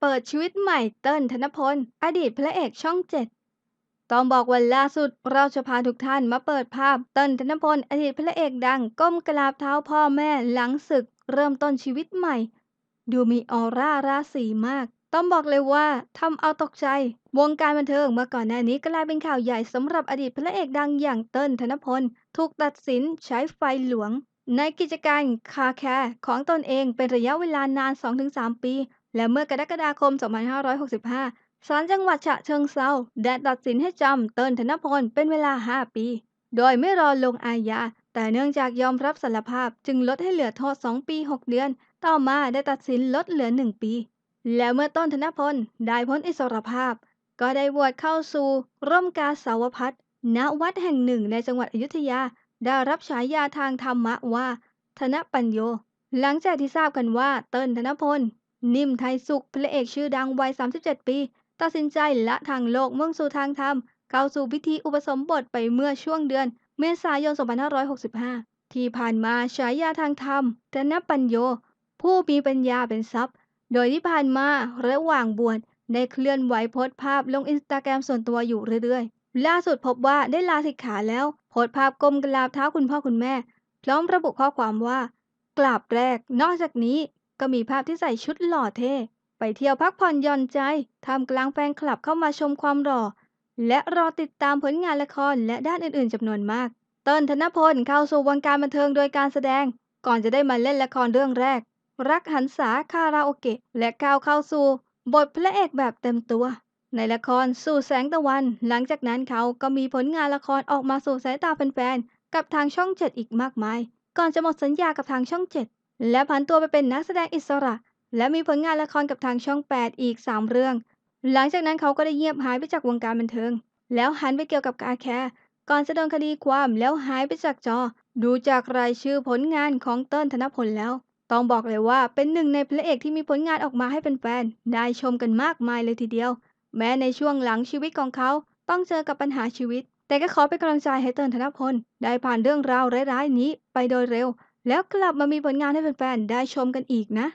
เปิดชีวิตใหม่เติ้ลธนพล อดีตพระเอกช่องเจ็ดต้องบอกวันล่าสุดเราจะพาทุกท่านมาเปิดภาพเติ้ลธนพล อดีตพระเอกดัง ก้มกราบเท้าพ่อแม่หลังศึก เริ่มต้นชีวิตใหม่ ดูมีออร่าราศีมาก ต้องบอกเลยว่าทำเอาตกใจ วงการบันเทิงเมื่อก่อนหน้านี้กลายเป็นข่าวใหญ่สำหรับอดีตพระเอกดังอย่างเติ้ลธนพล ถูกตัดสินใช้ไฟหลวง ในกิจการคาแคร์ของตนเองเป็นระยะเวลานาน 2-3 ปี และเมื่อกรกฎาคม 2565 ศาลจังหวัดฉะเชิงเทราได้ตัดสินให้จำเติ้ลธนพลเป็นเวลา 5 ปี โดยไม่รอลงอาญา แต่เนื่องจากยอมรับสารภาพจึงลดให้เหลือโทษ 2 ปี 6 เดือน ต่อมาได้ตัดสินลดเหลือ 1 ปี แล้วเมื่อต้นธนพลได้พ้นอิสรภาพ ก็ได้บวชเข้าสู่ ร่มกาสาวพัฒณวัดแห่งหนึ่งในจังหวัดอยุธยา ได้รับฉายาทางธรรมะว่า ธนปัญโย หลังจากที่ทราบกันว่าเติ้ลธนพล นิ่มไทยสุขพระเอกชื่อดังวัย 37 ปี ตัดสินใจละทางโลกมุ่งสู่ทางธรรม เข้าสู่พิธีอุปสมบทไปเมื่อช่วงเดือน เมษายน 2565 ที่ผ่านมาฉายาทางธรรมธนปัญโย ผู้มีปัญญาเป็นทรัพย์ โดยที่ผ่านมาระหว่างบวชได้เคลื่อนไหวโพสต์ภาพลงอินสตาแกรมส่วนตัวอยู่เรื่อยๆ ล่าสุดพบว่าได้ลาสิกขาแล้ว โพสต์ภาพก้มกราบเท้าคุณพ่อคุณแม่ พร้อมระบุข้อความว่า กราบแรก นอกจากนี้ ก็มีภาพที่ใส่ชุดหล่อเท่ไปเที่ยวพักผ่อนหย่อนใจท่ามกลางแฟนคลับเข้ามาชมความหล่อ และรอติดตามผลงานละครและด้านอื่นๆจำนวนมาก เติ้ลธนพลเข้าสู่วงการบันเทิงโดยการแสดง ก่อนจะได้มาเล่นละครเรื่องแรก รักหันษาคาราโอเกะ และก้าวเข้าสู่ บทพระเอกแบบเต็มตัว ในละครสู่แสงตะวัน หลังจากนั้นเขาก็มีผลงานละครออกมาสู่สายตาแฟนๆกับทางช่องเจ็ดอีกมากมาย ก่อนจะหมดสัญญากับทางช่องเจ็ด และผันตัวไปเป็นนักแสดงอิสระ และมีผลงานละครกับทางช่อง 8 อีก 3 เรื่อง หลังจากนั้นเขาก็ได้เงียบหายไปจากวงการบันเทิง แล้วหันไปเกี่ยวกับการแคร์ก่อนจะโดนคดีความแล้วหายไปจากจอ ดูจากรายชื่อผลงานของเติ้ลธนพลแล้ว ต้องบอกเลยว่าเป็นหนึ่งในพระเอกที่มีผลงานออกมาให้เป็นแฟนได้ชมกันมากมายเลยทีเดียว แม้ในช่วงหลังชีวิตของเขาต้องเจอกับปัญหาชีวิต แต่ก็ขอเป็นกำลังใจให้เติ้ลธนพลได้ผ่านเรื่องราวร้ายๆนี้ไปโดยเร็ว แล้วกลับมามีผลงานให้แฟนๆ ได้ชมกันอีกนะ